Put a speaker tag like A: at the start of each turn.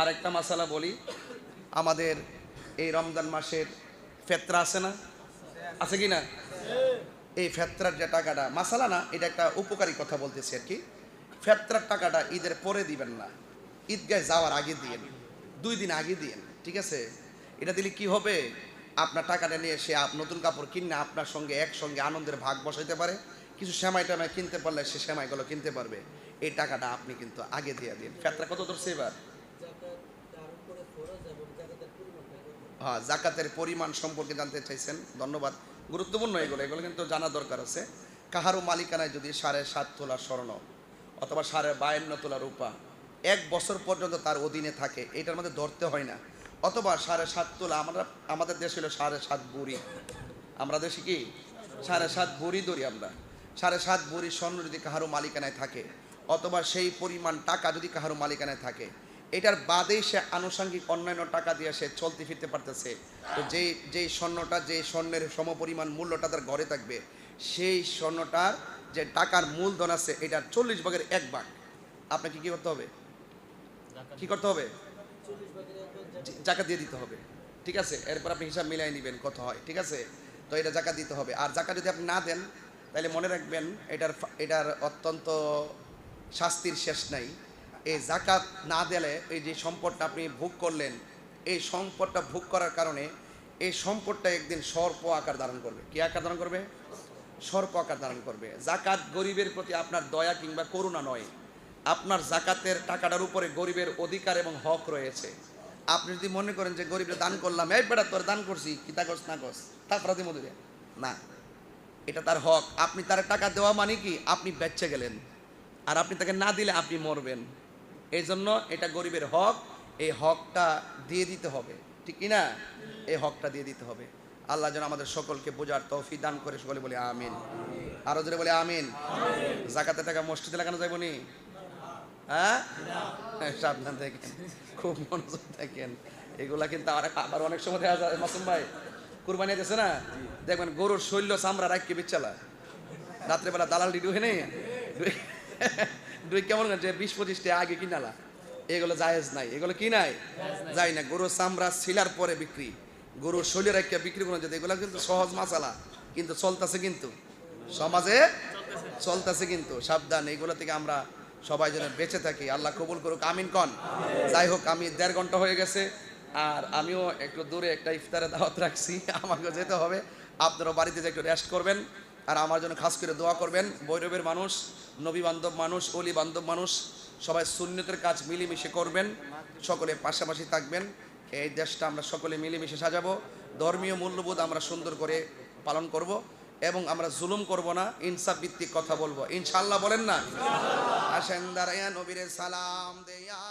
A: আর একটা মশালা বলি। আমাদের এই রমজান মাসের ফেতরা আছে না? আছে কি না? এই ফেতরার যে টাকাটা, মাসালা না, এটা একটা উপকারী কথা বলতেছি আর কি। ফেতরার টাকাটা ঈদের পরে দিবেন না। ঈদগায় যাওয়ার আগে দিয়েন। দুই দিন আগে দিয়েন, ঠিক আছে? এটা দিলে কি হবে? আপনার টাকাটা নিয়ে সে নতুন কাপড় কিনে আপনার সঙ্গে একসঙ্গে আনন্দের ভাগ বসাইতে পারে। কিছু সেমাই টামাই কিনতে পারলে সে সেমাইগুলো কিনতে পারবে। এই টাকাটা আপনি কিন্তু আগে দিয়ে দিন। ফেতরা কত ধরছে এবার? হ্যাঁ জাকাতের পরিমাণ সম্পর্কে জানতে চাইছেন, ধন্যবাদ। গুরুত্বপূর্ণ এগুলো এগুলো কিন্তু জানা দরকার আছে। কাহারও মালিকানায় যদি সাড়ে সাত তোলা স্বর্ণ অথবা সাড়ে বায়ান্ন তোলা রূপা এক বছর পর্যন্ত তার অধীনে থাকে, এটার মধ্যে ধরতে হয় না। অথবা সাড়ে সাত তোলা, আমরা, আমাদের দেশ হলো সাড়ে সাত বুড়ি। আমরা দেশে কি? সাড়ে সাত বুড়ি ধরি আমরা। সাড়ে সাত বুড়ি স্বর্ণ যদি কাহারও মালিকানায় থাকে, অথবা সেই পরিমাণ টাকা যদি কাহারও মালিকানায় থাকে এটার বাদেই সে আনুষঙ্গিক অন্যান্য টাকা দিয়ে সে চলতে ফিরতে পারতেছে। তো যেই যেই স্বর্ণটা যে স্বর্ণের সমপরিমাণ মূল্যটা তার ঘরে থাকবে সেই স্বর্ণটার যে টাকার মূলধন আছে এটার চল্লিশ ভাগের এক ভাগ। আপনাকে কি করতে হবে? কি করতে হবে? জাকা দিয়ে দিতে হবে। ঠিক আছে? এরপর আপনি হিসাব মিলাই নেবেন কত হয়। ঠিক আছে? তো এটা জাকাত দিতে হবে। আর জাকাত যদি আপনি না দেন তাহলে মনে রাখবেন এটার এটার অত্যন্ত শাস্তির শেষ নাই। এই জাকাত না দিলে এই যে সম্পদটা আপনি ভোগ করলেন, এই সম্পদটা ভোগ করার কারণে এই সম্পদটা একদিন সর্প আকার ধারণ করবে। কি আকার ধারণ করবে? সর্প আকার ধারণ করবে। জাকাত গরিবের প্রতি আপনার দয়া কিংবা করুণা নয়। আপনার জাকাতের টাকাটার উপরে গরিবের অধিকার এবং হক রয়েছে। আপনি যদি মনে করেন যে গরিবের দান করলাম, এই বেটা, তোর দান করছি, কি তা করছ না করছ তা প্রতি মধুরে। না। এটা তার হক। আপনি তার টাকা দেওয়া মানে কি? আপনি বেচে গেলেন। আর আপনি তাকে না দিলে আপনি মরবেন। এই জন্য এটা গরিবের হক এই হকটা দিয়ে দিতে হবে। ঠিক কি না এই হকটা দিয়ে দিতে হবে। আল্লাহ যেন আমাদের সকলকে বোঝার তৌফি দান করে সকলে বলে আমিন। আরও জোরে বলে আমিন। জাকাতের টাকা মসজিদে লাগানো যাইব নি? হ্যাঁ? হ্যাঁ, সাবধান থাকেন। খুব মনোযোগ থাকেন। এগুলা কিন্তু আর আবার অনেক সময় দেখা যায় মাসুম ভাই। কুরবানি দিতেছে না? দেখবেন গরুর শৈল্য চামড়া রাখকে বিচ্ছালা। রাত্রেবেলা দালাল ডিডু হেনে দুই কেমন যে বিশ পঁচিশটা আগে কিনালা? এগুলো জায়েজ নাই। এগুলো কি নাই? যাই না। গরুর চামড়া ছিলার পরে বিক্রি। গরুর শৈলী রাখিয়া বিক্রি করা যেতে। এগুলো কিন্তু সহজ মাসালা। কিন্তু চলতেছে কিন্তু। সমাজে চলতেছে কিন্তু। সাবধান। এগুলো থেকে আমরা সবাই যেন বেঁচে থাকি। আল্লাহ কবুল করুক। আমিন কন। যাই হোক, আমি দেড় ঘণ্টা হয়ে গেছে। আর আমিও একটু দূরে একটা ইফতারে দাওয়াত রাখছি। আমাকে যেতে হবে। আপনারা বাড়িতে যে একটু রেস্ট করবেন। আর আমার জন্য খাস করে দোয়া করবেন। বৈরবের মানুষ নবী বান্ধব মানুষ অলি বান্ধব মানুষ, সবাই শূন্যতের কাজ মিলেমিশে করবেন, সকলে পাশাপাশি থাকবেন। এই দেশটা আমরা সকলে মিলেমিশে সাজাবো। ধর্মীয় মূল্যবোধ আমরা সুন্দর করে পালন করব এবং আমরা জুলুম করব না, ইনসাফ ভিত্তিক কথা বলব। ইনশাল্লাহ বলেন না? আসেন দাঁড়াইয়া নবীরে সালাম দেয়া